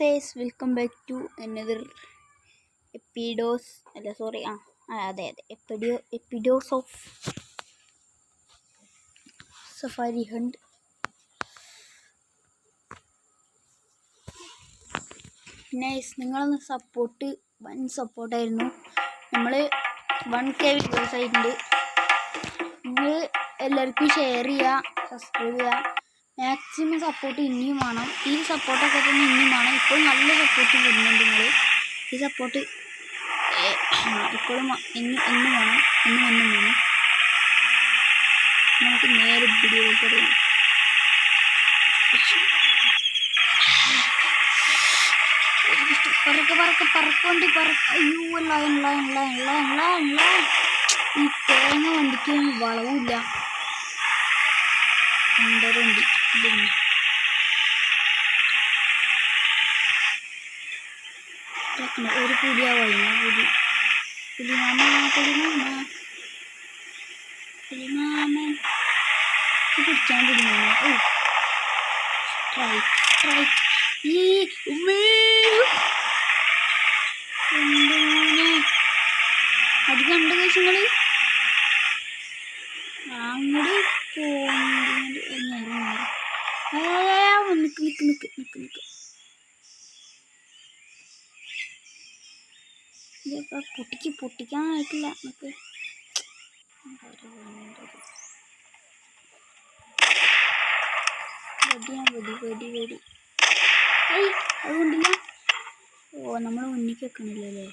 Says welcome back to another എപ്പിഡോസ് അല്ല sorry ആ അതെ അതെ എപ്പിഡിയോ എപ്പിഡോസ് ഓഫ് സഫാരി ഹണ്ട് നൈസ് നിങ്ങളൊന്ന് സപ്പോർട്ട് വൺ സപ്പോർട്ടായിരുന്നു നമ്മൾ വൺ കെ വീഡിയോസ് ആയിട്ടുണ്ട്. നിങ്ങൾ എല്ലാവർക്കും ഷെയർ ചെയ്യുക സബ്സ്ക്രൈബ് ചെയ്യുക മാക്സിമം സപ്പോർട്ട് ഇനിയും വേണം. ഈ സപ്പോർട്ടൊക്കെ തന്നെ ഇനിയും വേണം. ഇപ്പോൾ നല്ല സപ്പോർട്ട് വരുന്നുണ്ട് നിങ്ങൾ ഈ സപ്പോർട്ട് ഇപ്പോഴും ഇന്നും എന്നും വേണം. എന്നും എന്നും വേണം. നമുക്ക് നേരെ വീഡിയോയിലേക്ക് അറിയാം പറക്ക പറക്ക പറക്കൊണ്ട് പറക്ക. അയ്യോ line line line line line lion ഈ തേങ്ങ വണ്ടിക്ക് വളവുമില്ല. രണ്ടര ഇതിന്. ഇതാക്കണ ഒരു പുലിയാവായി പുലി. പുലിമാമ പുലിമാമ പുലിമാമൻ ഇത് പിടിക്കാൻ പുലിമാമ ഓ. ട്രൈ ട്രൈ ഈ ഉമ്മേ എന്താണ്? അത് കണ്ട കേസുങ്ങൾ അങ്ങോട്ട് പോകുന്നുണ്ട് നേരം നേരം നിൽക്ക് നിൽക്ക് ഇതിപ്പോ പൊട്ടിക്ക് പൊട്ടിക്കാനായിട്ടില്ല നിക്ക് വെടിയാ വെടി വെടി വെടി ഏയ് അതുകൊണ്ടില്ല ഓ നമ്മൾ മുന്നിക്ക് വെക്കണില്ലല്ലേ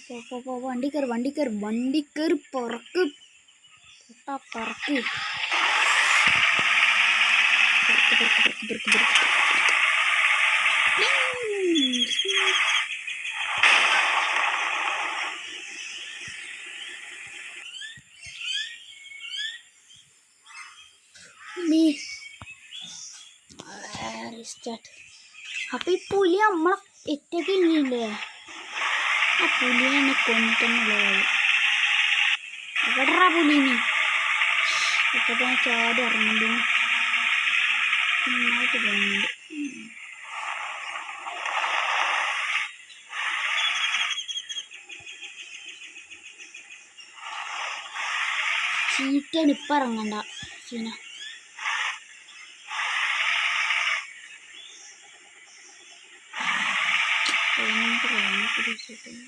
പോ പോ പോ വണ്ടി കയറി വണ്ടി കയറി വണ്ടി കയറി പറക്ക്. പൊട്ടാ പറക്ക് പറക്ക് പറക്ക് പറക്ക് പറക്ക് പറക്ക് മീ സ്റ്റാർട്ട് അപ്പൊ ഈ പുലി നമ്മളെ എറ്റൊക്കെ ഇല്ലേ ആ പുലിനെ എന്നെ കൊന്നിട്ടെന്നുള്ള കാര്യം എവിടെടാ പുലിനെ ഇപ്പൊ ഞാൻ ചാടി ഇറങ്ങുന്നു നന്നായിട്ട് പോകുന്നുണ്ട്. ചീറ്റാണ് ഇപ്പം ഇറങ്ങണ്ട സീന. ഭയങ്കര ഭയങ്കര ചീറ്റാണ്.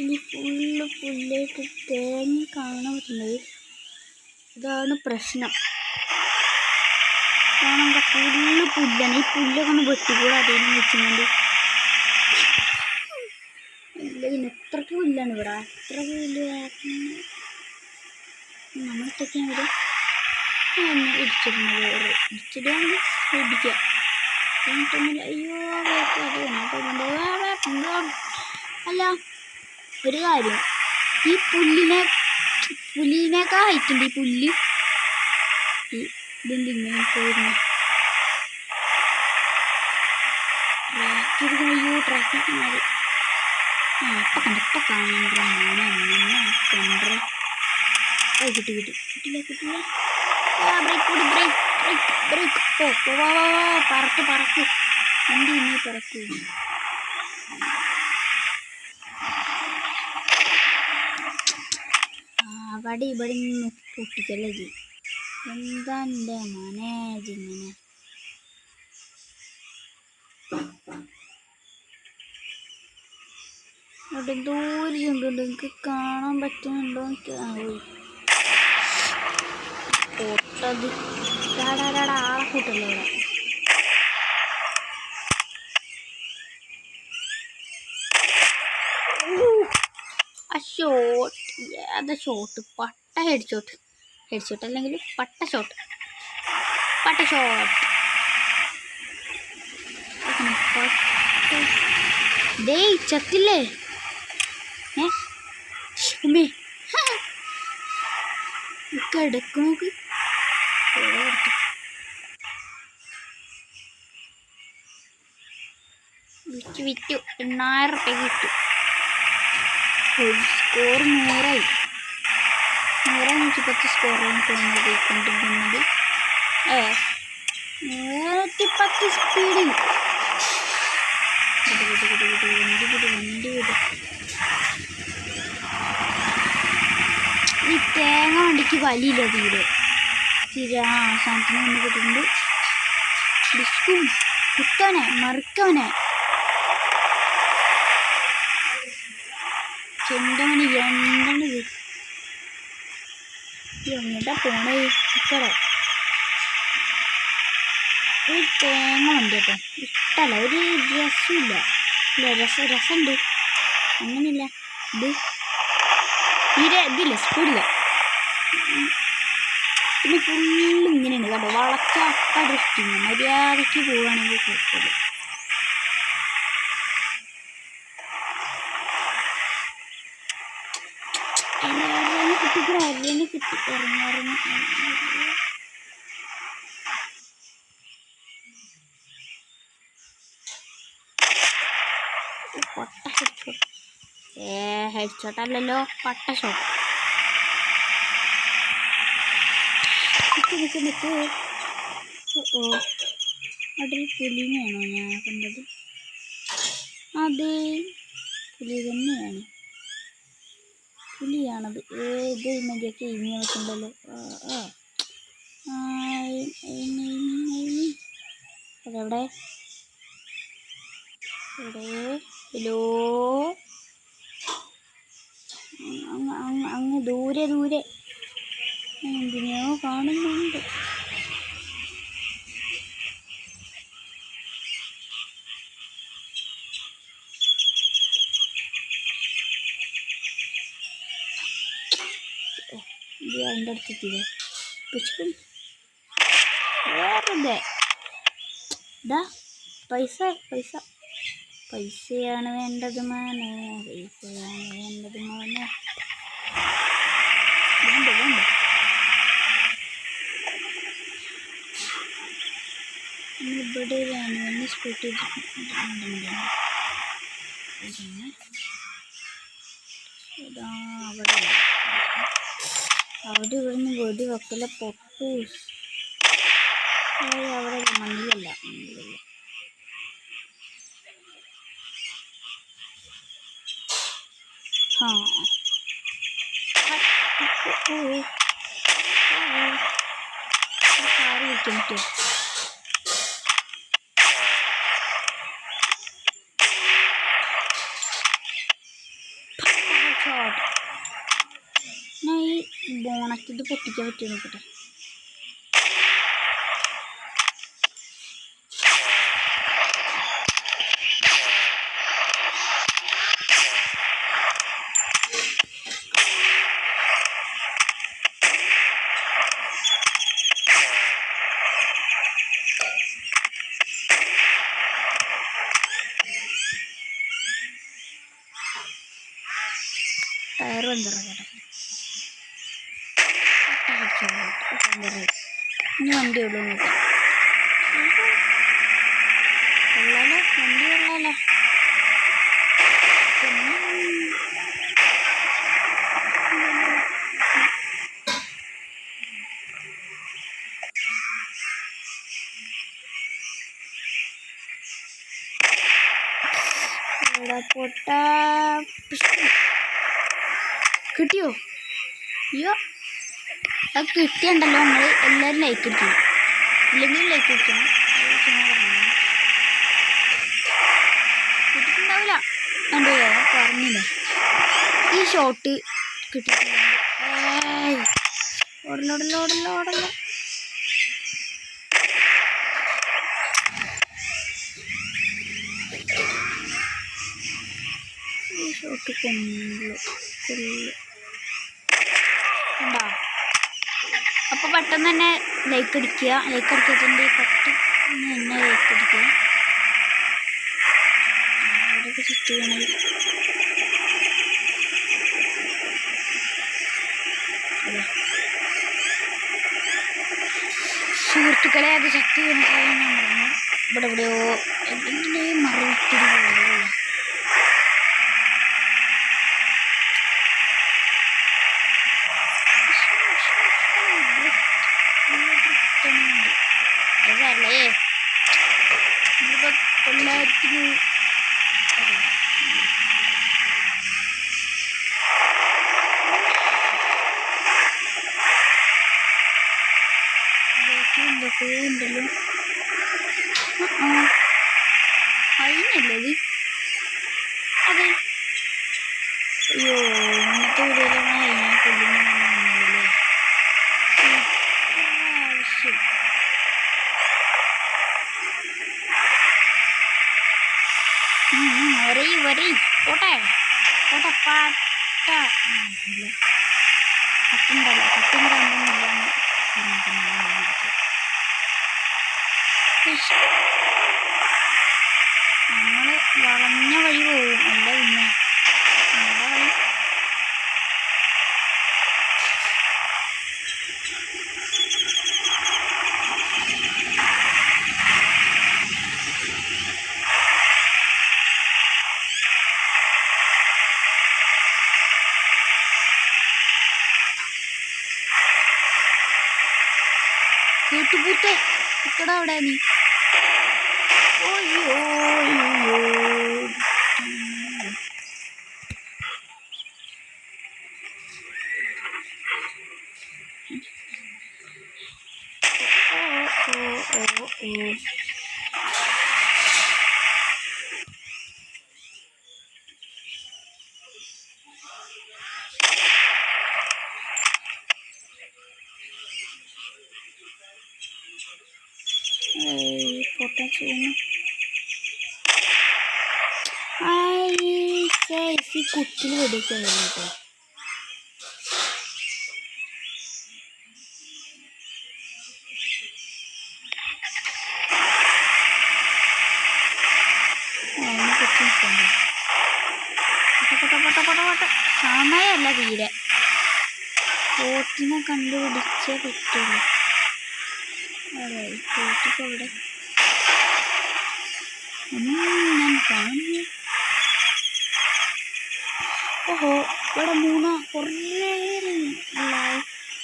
ഇനി ഫുള്ള് പുല്ലായിട്ട് തേങ്ങ കാണാൻ പറ്റുന്നത് ഇതാണ് പ്രശ്നം. കാരണം ഫുള്ള് പുല്ലാണ് ഈ പുല്ലൊക്കെ ഒന്ന് വെട്ടിക്കൂടെ അതേലും വെച്ചിട്ടുണ്ട് ഇല്ല എത്രക്ക് പുല്ലാണ് ഇവിടെ. അത്ര പുല്ല് നമ്മളിട്ടൊക്കെയാണ് വരും ഒന്ന് ഇടിച്ചിടുന്നത്. ഇടിച്ചിടുകയാണെങ്കിൽ ഇടിക്കുക അല്ല ഒരു കാര്യം. ഈ പുല്ലിനെ പുല്ലിനേക്കാൾ ഹൈറ്റ് ഉണ്ട്. ഈ പുല്ല് ഇങ്ങനെ പോയിരുന്നു ട്രാക്ക് എടുക്കണം അയ്യോ ട്രാക്ക് ആ ഇപ്പം കണ്ട ഇപ്പം കാണണ്ട മോനെ മോനെ കണ്ട അത് കിട്ടി കിട്ടി കിട്ടില്ല കിട്ടില്ല ആ ബ്രേക്ക് കൂടി ബ്രേക്ക് ബ്രേക്ക് ബ്രേക്ക് പോ വാ വാ വാ പറക്ക് പറക്ക് വണ്ടി ഇനി പറക്കൂ അവിടെ ഇവിടെ നിന്ന് പൊട്ടിക്കല്ലേ ജി എന്താ എന്റെ മനേജ് ഇങ്ങനെ അവിടെ ദൂരെ ചെണ്ടുണ്ട് നിങ്ങൾക്ക് കാണാൻ പറ്റുന്നുണ്ടോ ഡാടാടാ ആളെ കൂട്ടല്ലോ ഇവിടെ. ആ ഷോട്ട് ഏതാ ഷോട്ട് പട്ട ഹെഡ് ഷോട്ട് ഹെഡ് ഷോട്ട് അല്ലെങ്കിൽ പട്ട ഷോട്ട് പട്ട ഷോട്ട് ചത്തില്ലേ? ഉമ്മേ. ഇടയ്ക്ക് നോക്ക്? വിറ്റു വിറ്റു. എണ്ണായിരം റുപ്യ കിട്ടു സ്കോർ നൂറായി. നൂറ് നൂറ്റി പത്ത് സ്കോറാണ് തോന്നുന്നത് പോയിക്കൊണ്ടിരിക്കുന്നത് ഏ നൂറ്റി പത്ത് സ്പീഡിൽ ഈ തേങ്ങ വണ്ടിക്ക് വലിയില്ല തീരെ. തീരെ ആ സാധനത്തിന് വന്ന് കിട്ടുന്നുണ്ട് ഡിസ്കും കുത്തവനെ മറുക്കവനെ. ചെണ്ടമണി രണ്ടെണ്ണത് എങ്ങോട്ടാ പോണേ ഇക്കടെ ഒരു തേങ്ങ ഉണ്ട് കേട്ടോ. ഇഷ്ടമല്ല ഒരു രസമില്ല ഇല്ല. രസം രസമുണ്ട്. അങ്ങനെയില്ല. ഇത് തീരെ ഇതില്ല സ്പീഡില്ല. പിന്നെ ഫുള്ള് ഇങ്ങനെയാണ് കേട്ടോ വളച്ച അപ്പ ദൃഷ്ടി മര്യാദയ്ക്ക് പോവുകയാണെങ്കിൽ കുഴപ്പമില്ല. ഇറങ്ങി കിട്ടി. ഇറങ്ങി ഇറങ്ങി പൊട്ട ഹെഡ്ഷോട്ട് ഏ ഹെഡ്ഷോട്ട് അല്ലല്ലോ പട്ട ഷോട്ട് നിക്ക് നിക്ക് ഓ അവിടെ പുലിനെയാണോ ഞാൻ കണ്ടത്? അതെ പുലി തന്നെയാണ്. പുലിയാണത്. ഏത് ഇമേജൊക്കെ ഇനി വെക്കണ്ടല്ലോ. അതെവിടെ ഇവിടെ ഹലോ? അങ്ങ് ദൂരെ ദൂരെ. എന്തിനെയോ കാണുന്നുണ്ട് ഇത് അതിന്റെ അടുത്തെത്തിയതേ പിടിക്കും വേറെ ഇതാ പൈസ പൈസ. പൈസയാണ് വേണ്ടത് മോനെ പൈസയാണ് വേണ്ടത് മോനെ. വേണ്ട വേണ്ട. ഇവിടെ വേണമെന്ന് സ്കൂട്ടി ഇതാ അവിടെ. അവിടെ ഇവിടുന്ന് വെടി വെക്കല പൊട്ടു അവിടെ മണ്ണിലല്ല മണ്ണിലല്ല ആ ഷോട്ട് ഞാൻ ഇത് പൊട്ടിക്കാൻ പറ്റുമോ നോക്കട്ടെ. ഇനി വണ്ടി ഉള്ളൂ നോക്കാം കൊള്ളാലോ വണ്ടി കൊള്ളാലോ എടാ പൊട്ട കിട്ടിയോ അയ്യോ അത് കിട്ടിയുണ്ടല്ലോ നമ്മൾ എല്ലാവരും ലൈക്ക് അടിക്കണം ഇല്ലെങ്കിൽ ലൈക്ക് അടിക്കണം. കിട്ടിയിട്ടുണ്ടാവില്ല. എന്റെ പറഞ്ഞില്ലേ? ഈ ഷോട്ട് കിട്ടിയിട്ടില്ല ഓടല്ല ഓടല്ല ഈ ഷോട്ട് കൊള്ളു കൊള്ളു. പെട്ടെന്ന് തന്നെ ലൈക്ക് അടിക്കുക. ലൈക്ക് അടിക്കത്തിന്റെ പെട്ടെന്ന് തന്നെ ലൈക്ക് അടിക്കുക. അവിടെയൊക്കെ ചുറ്റുകയാണെങ്കിൽ സുഹൃത്തുക്കളെ അത് ശക്തി ചെയ്യുന്ന ഇവിടെ എവിടെയോ എന്തെങ്കിലും മറിവിട്ടിരിക്കുന്നു তুমি இந்த கூண்டலும் വരി. പോട്ടെ. പോട്ടെ പാട്ട. കട്ടും കണ്ടൊന്നുമില്ലാന്ന് നമ്മൾ വളഞ്ഞ വഴി പോകും അല്ല പിന്നെ നമ്മുടെ വഴി കേട്ടുപൂത്തെ ഇക്കട അവിടെ ഓയ്യോ ഓയ്യോ ഓ ഓ ഓ ഓ ഏയ് പൊട്ടാൻ ചെയ്യുന്നു ഈ കുട്ടിൽ വെടിയൊക്കെ കേട്ടോ സമയമല്ല തീരെ. ബോട്ടിനെ കണ്ടുപിടിച്ചേ പറ്റുള്ളൂ. അതെ ബോട്ടിപ്പോ ഇവിടെ ഒന്നും ഞാൻ കാണുന്നു ഓഹോ ഇവിടെ മൂന്ന് കുറേ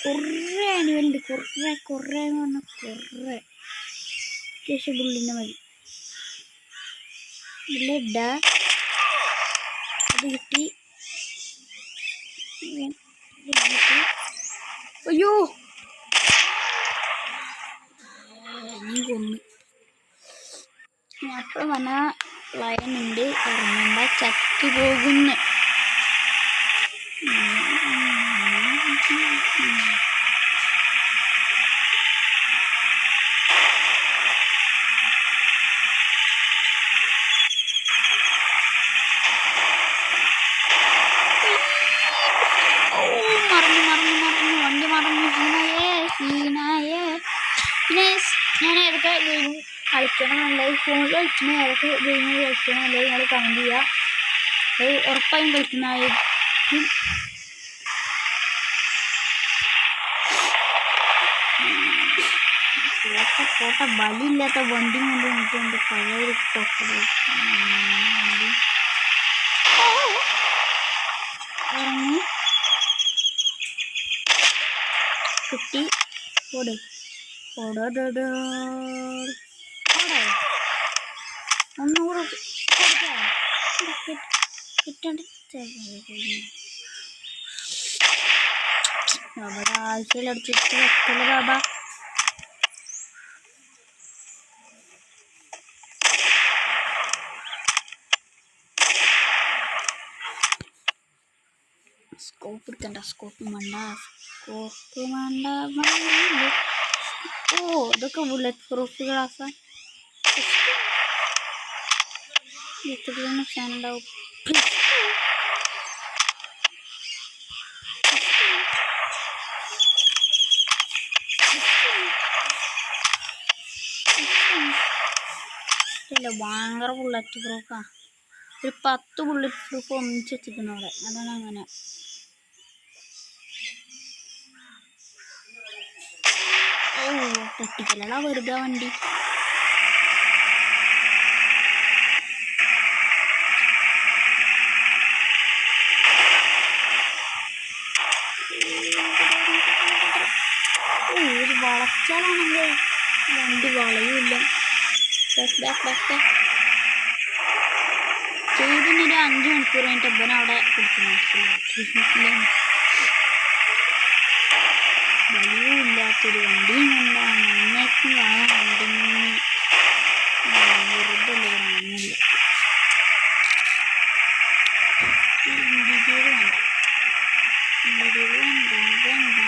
കുറേ ആനിമലുണ്ട് കുറേ എന്ന് പറഞ്ഞാൽ കുറേ. അത്യാവശ്യം പുള്ളിന്റെ മതി. ബ്ലഡ് അത് കിട്ടി. അയ്യോ! ഞാൻ കൊന്നു. ലയനുണ്ട് ലയൺ ഉണ്ട് ഇറങ്ങണ്ട ചത്തു പോകുന്നു ഓ മറന്നു മറന്നു മറന്നു ഹീനയേ ഹീനയേ. പിന്നെ ഞാൻ ഏതൊക്കെ ഗെയിം കളിക്കണം എന്നുള്ളത് ഫോണിൽ കളിക്കുന്ന ഏതൊക്കെ ഗെയിം കളിക്കണം എന്നുള്ളത് നിങ്ങൾ കമന്റ് ചെയ്യുക അത് ഉറപ്പായും കളിക്കുന്നതായിരിക്കും. പോട്ടെ ബലിയില്ലാത്ത വണ്ടി കൊണ്ട് നിൽക്കുന്നുണ്ട് പഴയൊരു കൊക്കട് വണ്ടി കിട്ടി. ഓട്. ഓടോടോ ഓടെ ഒന്നുകൂടെ കിട്ടണ്ട. അവിടെ ആഴ്ചയിലടിച്ചിട്ട് വെക്കൽ ബാബ. സ്കോപ്പ് എടുക്കണ്ട സ്കോപ്പ് വേണ്ട. ഓ ഇതൊക്കെ ബുള്ളറ്റ് പ്രൂഫ് ഗ്ലാസ് എത്ര നുക്സാൻ ഉണ്ടാവും ഇല്ല ഭയങ്കര ബുള്ളറ്റ് പ്രൂഫാണ് ഒരു പത്ത് ബുള്ളറ്റ് പ്രൂഫ് ഒന്നിച്ചെത്തിക്കുന്നവിടെ അതാണ് അങ്ങനെ. പൊട്ടിക്കലടാ വെറുതെ വണ്ടി. ഒരു വളച്ചാലാണെങ്കിൽ വണ്ടി വളയുമില്ല ചെയ്തിനൊരു അഞ്ച് മണിക്കൂർ കഴിഞ്ഞിട്ട് അബ്ബൻ അവിടെ കൊടുക്കുന്നു വലിയില്ലാത്തൊരു വണ്ടിയും കൊണ്ടാണ്. അന്നേക്കും ആ വണ്ടി വെറുതെ ഉള്ള വാങ്ങില്ല ഇന്ത്യയിൽ വേണ്ട ഇന്ത്യയിൽ വേണ്ട വേണ്ട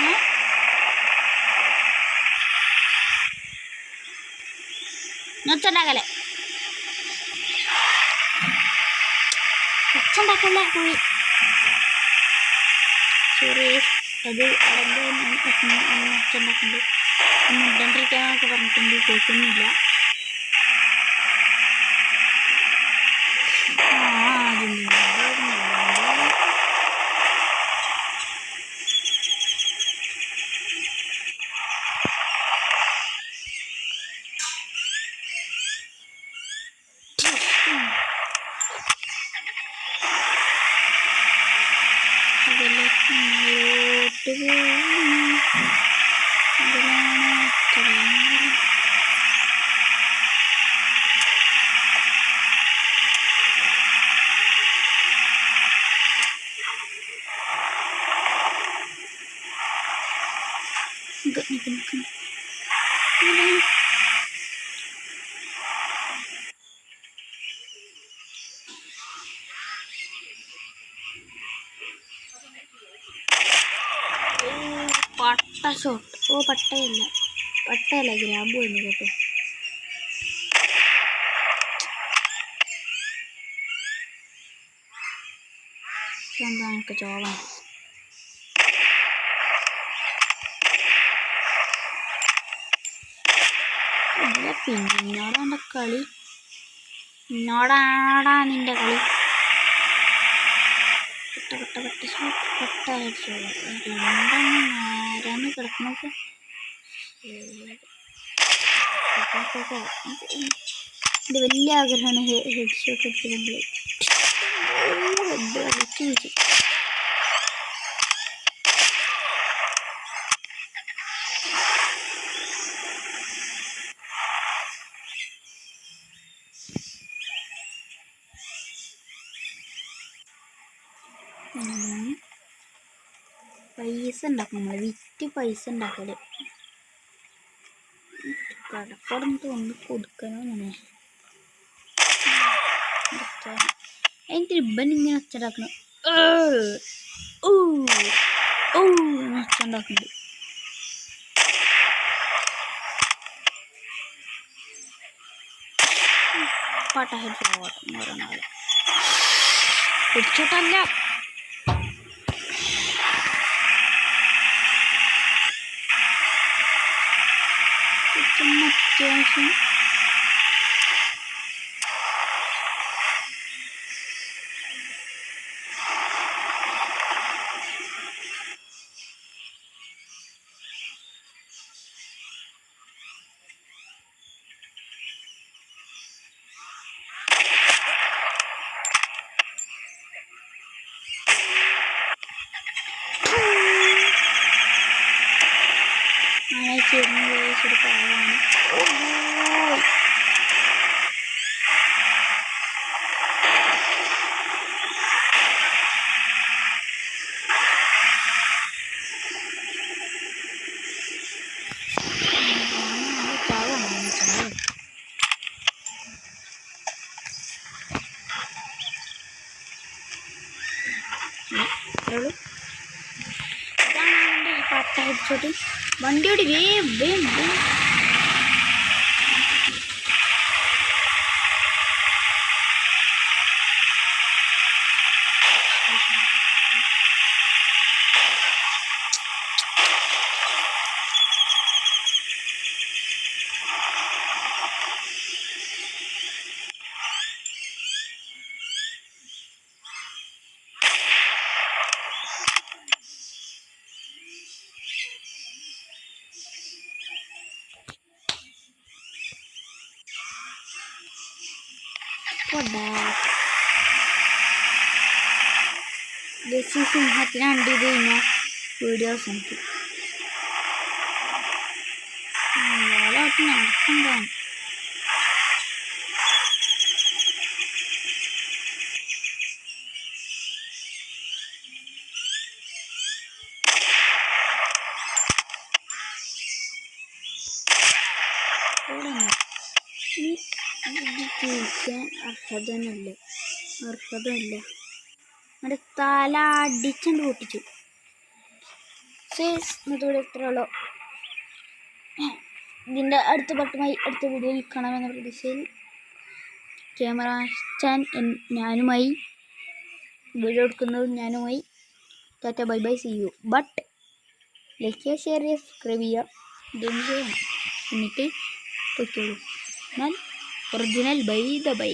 ഏ? ഒച്ചുണ്ടാക്കല്ലേ ഒച്ചുണ്ടാക്കല്ലേ പോയി. സോറി അത് അവിടെ ഒന്നും മുണ്ടണ്ടിരിക്കാന്നൊക്കെ പറഞ്ഞിട്ടുണ്ട് കേൾക്കുന്നില്ല 我的 എന്താ എനിക്ക് ചോളം അല്ല പിന്നോടാണ്ട കളി പിന്നോടാടാ നിന്റെ കളി പെട്ട പെട്ട പെട്ട പെട്ട രണ്ടെണ്ണം ആരാന്ന് കിടക്കുന്നത് എന്റെ വലിയ ആഗ്രഹമാണ് ഹെഡ് ഷോട്ട് അടിക്കുന്നത് പൈസ ഉണ്ടാക്കും നമ്മൾ വിറ്റ് പൈസ ഉണ്ടാക്കൽ. കടപ്പടന്ന് തോന്നി കൊടുക്കണോ അങ്ങനെ എനിക്ക് റിബൺ ഇങ്ങനെ അച്ചടാക്കണം ഓ ഓ ഒച്ചുണ്ടാക്കുന്നുണ്ട് പാട്ട ഹെഡ് പോകട്ടെ ഓരോന്നാളെ പിടിച്ചിട്ടല്ല. അത്യാവശ്യം ജസ്റ്റ് സിംഹത്തിനെ കണ്ടു ചെയ്ത് കഴിഞ്ഞാൽ വീഡിയോ അവസാനിക്കും. ജയിക്കാൻ അർഹതനല്ല. അർഹതല്ല. നമ്മുടെ തല അടിച്ചണ്ട് പൊട്ടിച്ചു. സേസ് ഇന്നത്തോടെ ഇത്ര ഉള്ളൂ. ഇതിന്റെ അടുത്ത പട്ടുമായി അടുത്ത വീഡിയോയിൽ കാണാമെന്ന പ്രതീക്ഷയിൽ ക്യാമറ സ്റ്റാൻ ഞാനുമായി വീഡിയോ എടുക്കുന്നത് ഞാനുമായി. Tata bye bye see you but like ചെയ്യുക ഷെയർ ചെയ്യുക സബ്സ്ക്രൈബ് ചെയ്യുക. എന്നിട്ട് പൊയ്ക്കോളൂ. എന്നാൽ ഒറിജിനൽ ബൈ ദ ബൈ